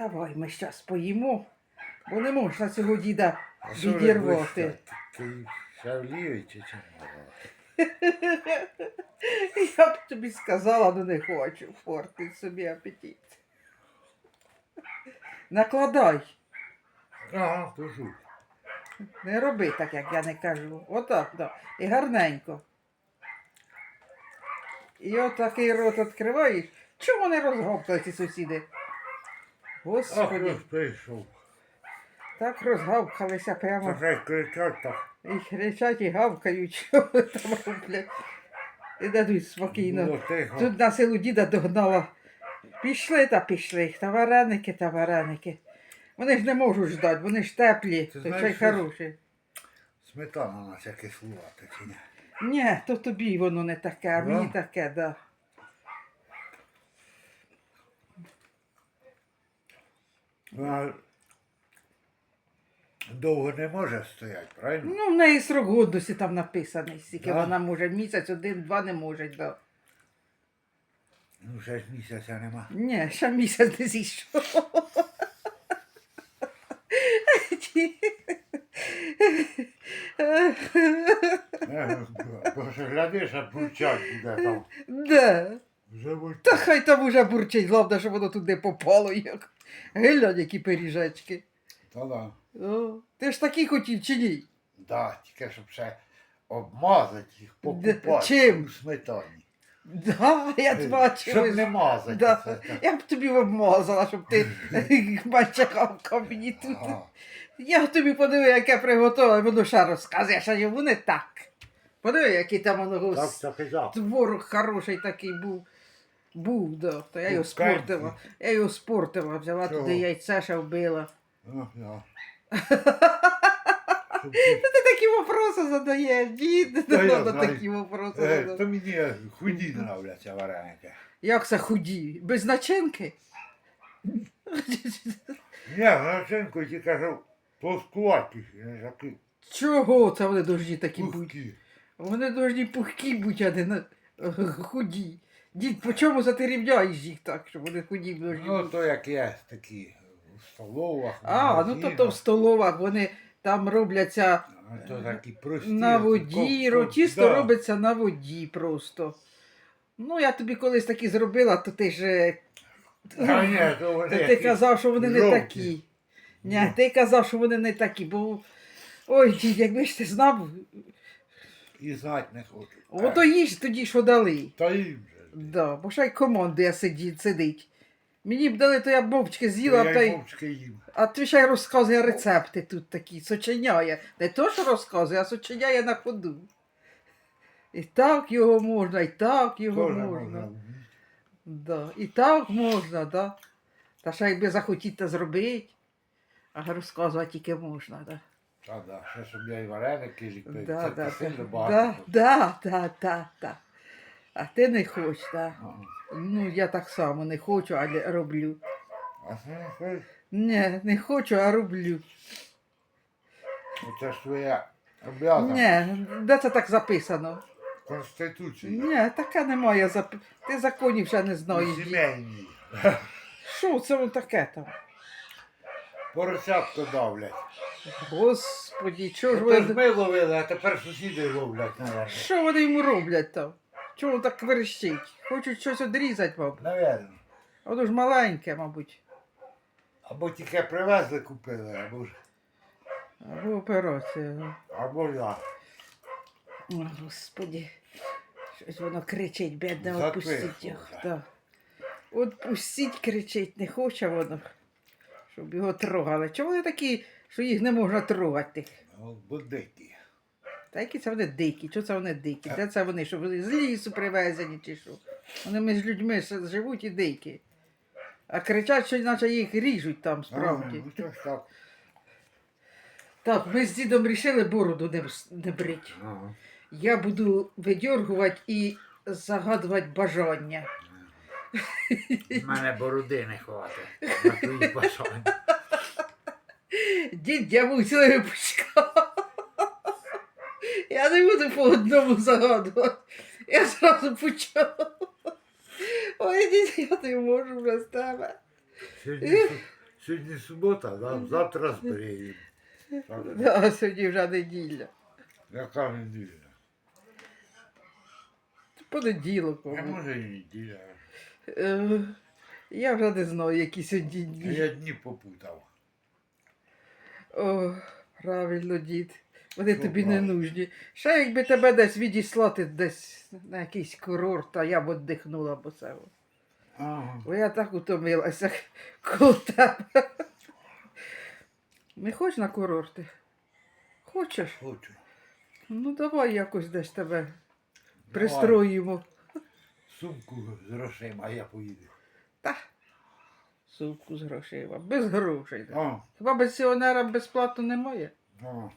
Давай ми зараз поїмо, бо не можна цього діда А що ви відірвати. будете? Ти шавлівий чи чим? Я б тобі сказала, але не хочу портити собі апетит. Накладай, Ага, кажу. не роби так, як я не кажу. Отак, да. І гарненько. І отакий рот відкриваєш. Чому не розговкали ці сусіди? Ах, Господи, хтось прийшов. так розгавкалися прямо. Це кричать так. І кричать, і гавкають, що там роблять. І дадуть спокійно. Було тихо. Тут на силу діда догнала. Пішли та пішли. Та вареники та вареники. Вони ж не можуть ждати, вони ж теплі, Ти то знаєш, чай що- хороший. Сметана наче кислувата чи ні? Ні, то тобі воно не таке, а мені Да? таке, да. Вона довго не може стояти, правильно? Ну, в неї срок годності там написаний, скільки Да? вона може. Місяць, один, два не може, да. Ну, ще ж місяця нема. Ні, ще місяць не зійшов. Е, Бо ж глядиш, а бурчать буде там. Да. Вже будь- Та хай там уже бурчить, головне, щоб воно туди попало, як. Глянь, які пиріжечки. Та да. О, ти ж такий хотів чи ні? Да, тільки щоб ще обмазати їх, покупати чим? у сметані. Да, я Е, бачу. Щоб не мазати. Да. так. Я б тобі обмазала, щоб ти хавкав мені тут. Ага. Я тобі подиви, яке приготувала, воно ще розказує, що йому не так. Подиви, який там воно Так, с- так і так. творог хороший такий був. Був, да. То я його спортила. Я його спортила, взяла Чого? туди яйце ще вбила. Ну, да. Щоб ти- Ти такі вопроси задаєш, дід, Та я треба знаю. такі вопроси Е, задавати. То мені худі нравляться вареники. Як це худі? Без начинки? Ні, начинку ті кажу, плоскуваті, не такі Чого це вони должні такі бути? пухкі. Вони должні пухкі бути, а не на- худі. Дід, по чому за ти рівняєш їх так, щоб вони худі должні Ну, то як є такі в столовах. А, ну то то в столовах вони там робляться А То такі прості. на оці воді, ро- коп- тісто да. робиться на воді просто. Ну, я тобі колись такі зробила, то ти ж. е, А ні, то вони ти казав, що вони не жовті. такі. Ні, Ну. ти казав, що вони не такі, бо. Ой, дід, якби ж ти знав, І знати не хочуть. ото їж тоді, що дали. Та їм же. Да, бо ще й командує сидить, сидить. Мені б дали, то я б мовчки з'їла, та й а ти ще й розказує рецепти тут такі, сочиняє. Не то, що розказує, а сочиняє на ходу. І так його можна, і так його Тоже можна. можна. Да. І так можна, да. Та ще якби захотіти то зробити, а розказувати тільки можна, да. Та да, ще щоб я і вареники ліпив. Да, Це да, ти сильно да, багато. да, да, да, да. А ти не хочеш, так. Ага. Ну, я так само не хочу, але роблю. А це це- Ні, не хочу, а роблю. Оце ж твоя об'язана Ні, де це так записано? Конституція. Ні, таке немає. зап- Ти законів ще не знаєш. Сімейні. Що це воно таке там? Поросятку давлять. Господі, чого ж Ото ж вони, ми ловили, а тепер сусіди ловлять, наверное. що вони йому роблять там? Воно так верещить? Хочуть щось одрізати, мабуть. Наверно. А Воно ж маленьке, мабуть. Або тільки привезли, купили, або ж. Або операція. Або я. О, Господі. Щось воно кричить, бідне, Затихло отпустіть його. Да. Отпустіть, кричить, не хоче воно, щоб його трогали. Чому вони такі, що їх не можна трогати? тих? Та які це вони дикі? Чого це вони дикі? Де це вони? Що вони з лісу привезені чи що? Вони між людьми живуть і дикі. А кричать, що наче їх ріжуть там справді. Ну, так. Ми з дідом вирішили бороду не, не брити. Ага. Я буду видьоргувати і загадувати бажання. В мене бороди не хватить на твої бажання. Дід я мусила випускав. Я не буду по одному загадувати. Я зразу почав. Ой, я не можу без тебе. Сьогодні, Сьогодні субота, да? завтра збриємо. Да, сьогодні вже неділя. Яка неділя? Понеділок. А мабуть. може і неділя. Е, Я вже не знаю, які сьогодні дні. Я дні попутав. О, правильно, дід. Вони Що тобі не нужні. Ще якби тебе десь відіслати десь на якийсь курорт, а я б віддихнула б себе. Ага. Бо я так утомилася коло тебе. Не хочеш на курорти? Хочеш? Хочу. Ну давай якось десь тебе Давай. пристроїмо. Сумку з грошима, а я поїду. Та. Сумку з грошима. Без грошей. А, Хіба пенсіонера безплатно немає? а,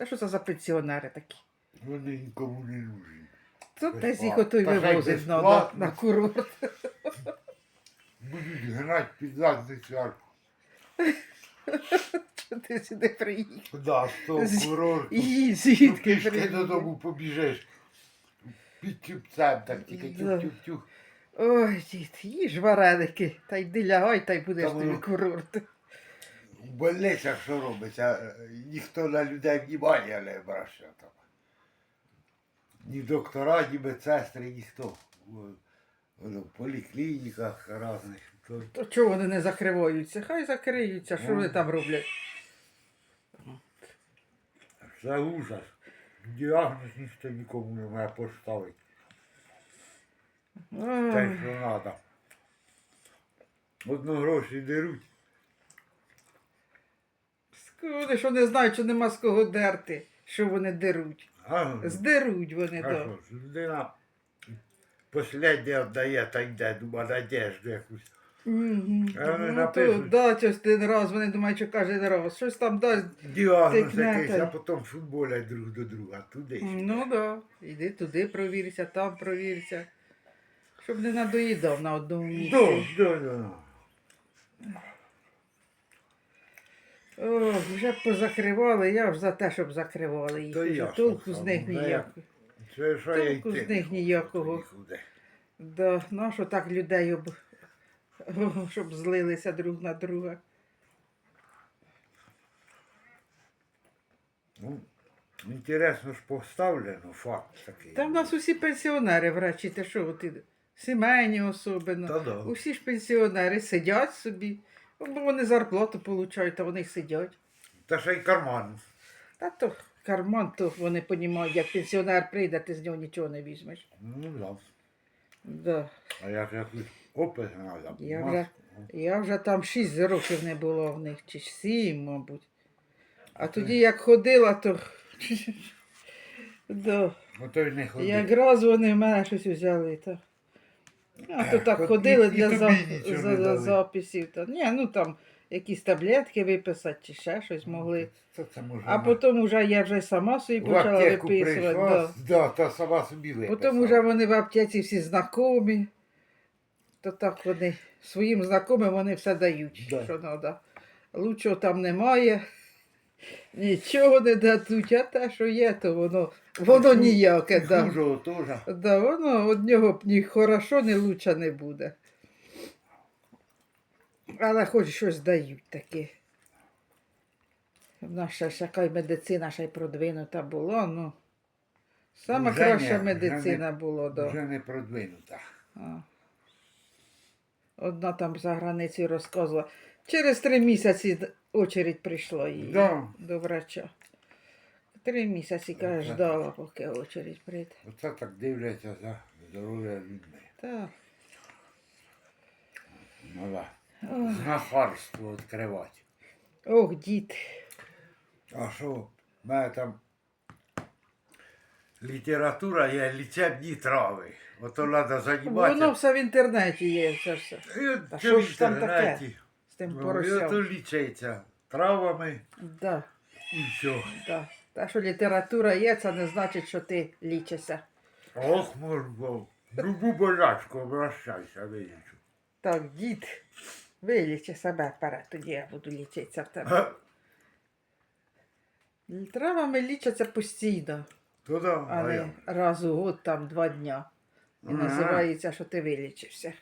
Та що це за пенсіонери такі? вони нікому не нужні. Безплатно. десь їх ото й Та хай вивозить на, на, безплатно. на курорт. Будуть гнати під задницю. а Що ти сюди приїхав? Куди? З того З- курорту. І Ну, звідки пішки приїхав? додому побіжиш. Під чіпцем так тільки Да. тюх-тюх-тюх. Ой, дід, їж вареники, та йди лягай, та й будеш Та тобі воно- курорт. В больницях що робиться? Е, Ніхто на людей внимання не обращає там. Ні доктора, ні медсестри, ніхто. В- поліклініках різних. То чого вони не закриваються? Хай закриються, що вони там роблять? Це ужас. Діагноз ніхто нікому не має поставити. Те, що треба. Одно гроші деруть. Вони що не знають, що нема з кого дерти, що вони деруть. А, Здеруть вони, а що ж, людина Последнє віддає та йде, дума, надежду якусь. Мгм. А вони Ну, то напишуть. дасть один раз, вони думають, що кожен раз. Щось там дасть. Діагноз Тикне якийсь, та- а потім футболять друг до друга. Туди. Ну так. Да. Іди туди провірся, там провірся. Щоб не надоїдав на одному місці. Да, да, да. О, вже б позакривали, я ж за те, щоб закривали їх. То Уже ясно, Толку з них ну, ніякого. Це що я Толку з них ніякого. нікуди. Да, ну що так людей об... щоб злилися друг на друга. Ну, інтересно ж поставлено, факт такий. Та в нас усі пенсіонери, врачі, ти що ти? Сімейні особливо. Та да. Усі ж пенсіонери сидять собі, бо вони зарплату получають, а вони сидять. Та ще й карман. Та то карман, то вони розуміють, як пенсіонер прийде, ти з нього нічого не візьмеш. Ну да. Да. А як якийсь опис треба. Я вже, я вже там 6 років не було в них, чи 7, мабуть. А тоді як ходила, то. да. Ото й не ходив. Якраз вони в мене щось взяли. Та. А то так от ходили і- і для тобі за, нічого за, не за дали. записів. Та. Ні, ну там якісь таблетки виписати чи ще щось могли. Це, це може А потім вже я вже сама собі в почала аптеку виписувати. прийшла, Да. да, та сама собі виписала. Потім вже вони в аптеці всі знайомі. То так вони своїм знайомим вони все дають, Да. що треба. Лучшого там немає. Нічого не дадуть, а те, що є, то воно, воно ніяке. Да. Теж. Да, воно од нього ні хорошо, ні лучше не буде. Але хоч щось дають таке. Ще ж яка й медицина ще й продвинута була, ну. Саме Вже краща ні, медицина була, да. Вже не продвинута. А. Одна там за границею розказувала. Через три місяці очередь прийшла їй Да. до врача. Три місяці, каже, ждала, поки очередь прийде. Оце так дивляться за здоров'я людьми. Так. Ну да. Ох. Знахарство відкривати. Ох, дід. А що? в мене там література є лічебні трави. Ото треба займатися. Воно все в інтернеті є, це все. І от це що в ж там таке? інтернеті. Тим Ну, поросям. лічиться травами Да, і все. да. Та, що література є, це не значить, що ти лічишся. Ох, моргов. Любу болячку обращайся, вилічу. Так, дід, вилічи себе вперед, тоді я буду лічитися в тебе. Га, Травами лічаться постійно, То да, а а не раз у год, там два дня. І Ага. називається, що ти вилічився.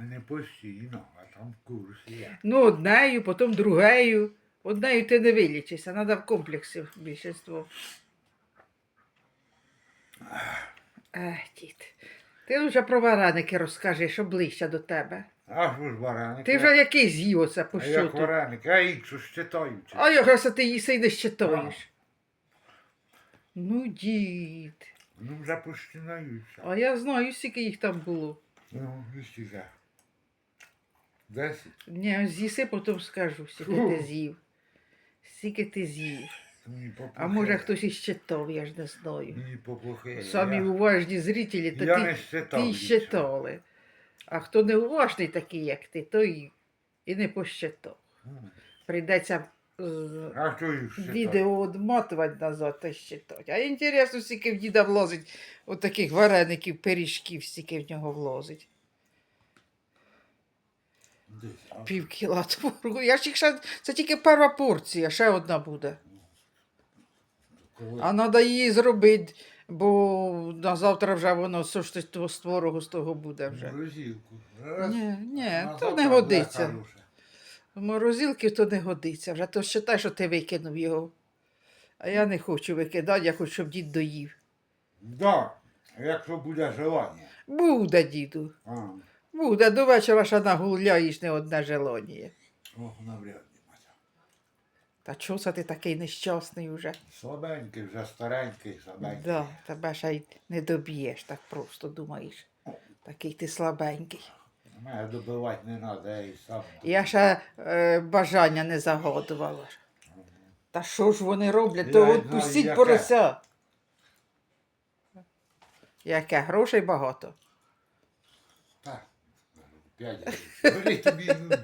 Не постійно, а там курс є. Ну, однею, потім другею. Однею ти не вилічишся, треба в комплексі більшість. Ех, дід. Ти вже про вареники розкажи, що ближче до тебе. А що ж вареники? Ти вже який з'їв оце по а як щоту? вареники, а іншу щитаючи. А якраз ти їси не щитаєш. Ну, дід. Ну вже починаються. А я знаю, скільки їх там було. Ну, і стільки. Десять. Ні, з'їси, потім скажу, скільки ти з'їв. Скільки ти з'їв. Мені. А може хтось і щитав, я ж не знаю. Мені поплохело. Самі я, уважні зрителі, то я ти, не щитав. ти щитали. А хто не уважний такий, як ти, то і, і не пощитав. Прийдеться А що відео одматувати назад та щитати. А інтересно, скільки в діда влазить от таких вареників, пиріжків, стільки в нього влазить. Пів кіла творогу. Я ж їх ще, це тільки перша порція, ще одна буде. А треба її зробити, бо на завтра вже воно що ж з того з творогу з того буде вже. Морозилку. Раз, Ні, ні, то завтра не буде годиться. хороше. В морозилки то не годиться. Вже то вважай, що ти викинув його. А я не хочу викидати, я хочу, щоб дід доїв. Да, якщо буде желання. Буде, діду. А, Буде, до вечора ще нагуляєш не одне желання. ох, навряд ли, Мася. Та чого це ти такий нещасний вже? Слабенький, вже старенький, слабенький. Да, тебе ще й не доб'єш, так просто думаєш. Такий ти слабенький. Мене добивати не треба, я і сам. Я ще е, бажання не загадувала. Та що ж вони роблять? Я То й знаю, пустіть яке. порося. Яке? Грошей багато. Так, гривень. Тобі нужно.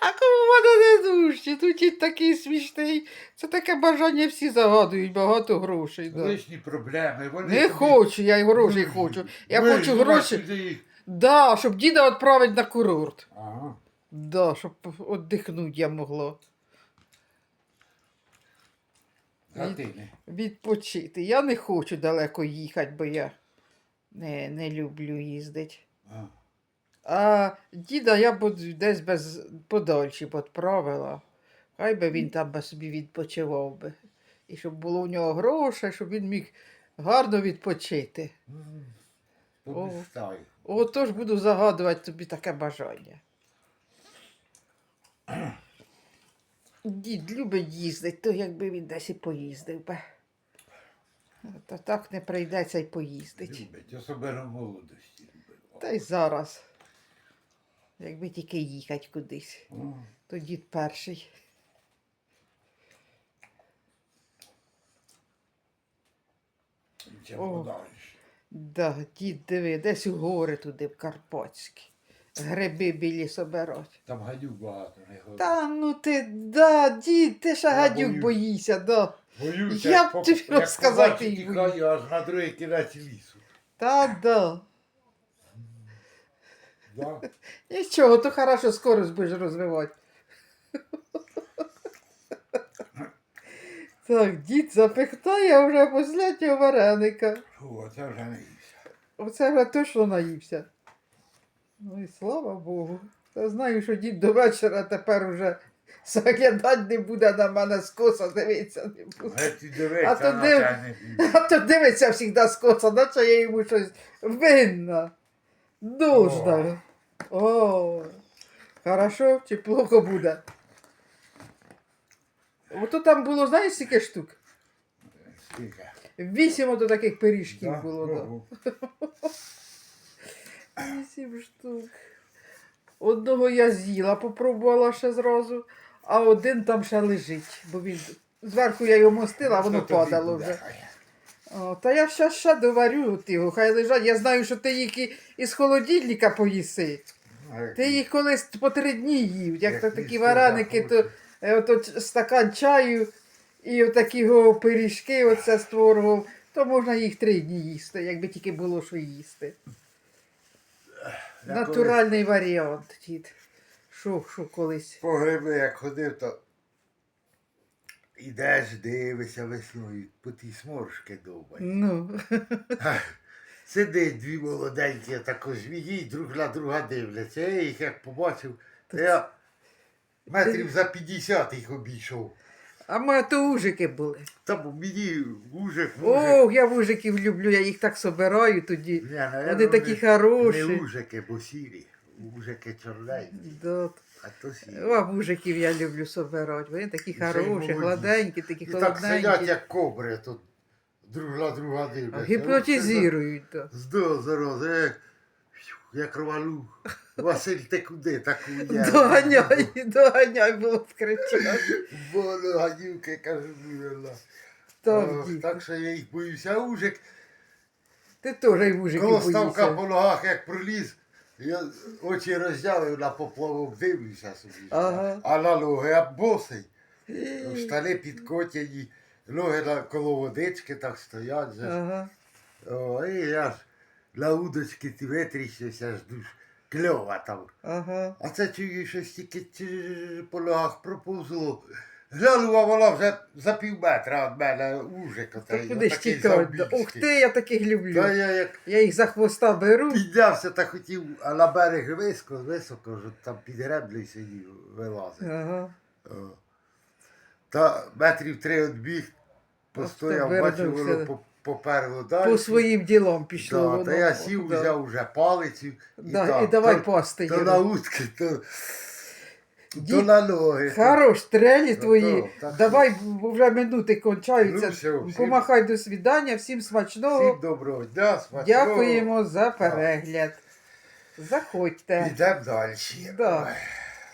А кому вона не дужче? Тут і такий смішний. Це таке бажання всі загадують, багато грошей. Да. Лишні проблеми. Вони Не тобі- хочу, я й грошей хочу. Я Ви хочу ж гроші. сюди їх. Да, щоб діда відправити на курорт. Ага. Да, щоб віддихнути я могла. Ти. Відпочити. Я не хочу далеко їхати, бо я не, не люблю їздити. А. А діда я б десь без подальші відправила. Хай би він там би собі відпочивав би. І щоб було в нього грошей, щоб він міг гарно відпочити. О. Отож буду загадувати тобі таке бажання. Дід любить їздити, то якби він десь і поїздив би. Та так не прийдеться й поїздить. Любить, особливо молодості любить. Та й зараз. Якби тільки їхати кудись, то дід перший. О. подальше. Да, дід диви, десь у гори туди, в Карпатські. Гриби білі собирать. Там гадюк багато не ходить. Та ну ти, да, дід, ти ще Я гадюк боюсь. боїшся, да. Боюся, Я б тобі як розказати побачу, їй тікаю аж на другий кінець лісу. Та да. Да? Нічого, то хорошо скорость будеш розвивати. Так, дід запихтає вже последнього вареника. Фу, це вже не ївся. Оце вже точно наївся. Ну і слава Богу. Та знаю, що дід до вечора тепер уже заглядати не буде на мене скоса, дивитися не буде. Геть і дивися, А то на див- це не піде. А то дивиться завжди скоса, наче я йому щось винна. Нужна. О, хорошо чи плохо буде? Ото там було, знаєш, скільки штук? Скільки? Вісім ото таких пиріжків Да? було. Да. Вісім штук. Одного я з'їла, попробувала ще зразу, а один там ще лежить, бо він зверху я його мостила, а воно падало вже. О, та я ще, ще доварю його, хай лежать. Я знаю, що ти їх і, із холодильника поїси. Ти їх колись по три дні їв. Як Як то такі їсти вареники, то е, ото ч- стакан чаю і отакі го пиріжки оце з творогом, то можна їх три дні їсти, якби тільки було що їсти. Я Натуральний варіант, дід. Що, що колись. По гриби як ходив, то ідеш, дивишся весною, по ті сморшки довбані. Ну, Сидить дві молоденькі, тако змії, друг на друга дивляться. Я їх як побачив, то я метрів за 50 їх обійшов. А ми то ужики були. Там мені мужик, мужик. Ох, я вужиків люблю, я їх так собираю тоді. Ні, ну, я Вони такі хороші. Не ужики, бо сірі. Ужики чорненькі, Да. а то сірі. О, мужиків я люблю собирати. Вони такі й хороші, молоді. гладенькі, такі І так сидять, холодненькі. як кобри, тут друг на друга А дивляться. Гіпнотизують. то. Здо, зараз, як, як рвалу. Василь, ти куди таку я? Доганяй, доганяй було б кричати. Воно гадюки, кажу, була. Так, дід. Так що я їх боюся. А ужик, Ти теж і мужиків коло ставка боїшся. по ногах, як проліз, я очі роздявив на поплавок, дивлюся собі. Ага. А на ноги я босий. Штани підкотяні, ноги на коло водички так стоять. же. Ага. О, і я ж на удочки ти витріщився, ж душ. Кльова там. Ага. А це чую, щось тільки по ногах проповзло. Гляну, а вона вже за пів метра від мене ужик Та отей. куди ж тікати? Ух ти, я таких люблю. Та я як Я їх за хвоста беру. піднявся та хотів, а на берег виско, високо, вже там під греблею сидів, вилазив. Ага. О. Та метрів три відбіг, постояв, то бачив, воно по- поперло далі. По своїм ділам пішло. Да, воно. та я сів, Да. взяв вже палицю. Да, так, і давай то- пасти То його. на утки, то, то Дід, на ноги. Хорош, стрелі Ну, твої. так Давай, бо вже минути кончаються. Ну, все, всім- Помахай до свідання, всім смачного. Всім доброго дня, смачного. Дякуємо за перегляд. Заходьте. Ідемо далі. Да. Ой.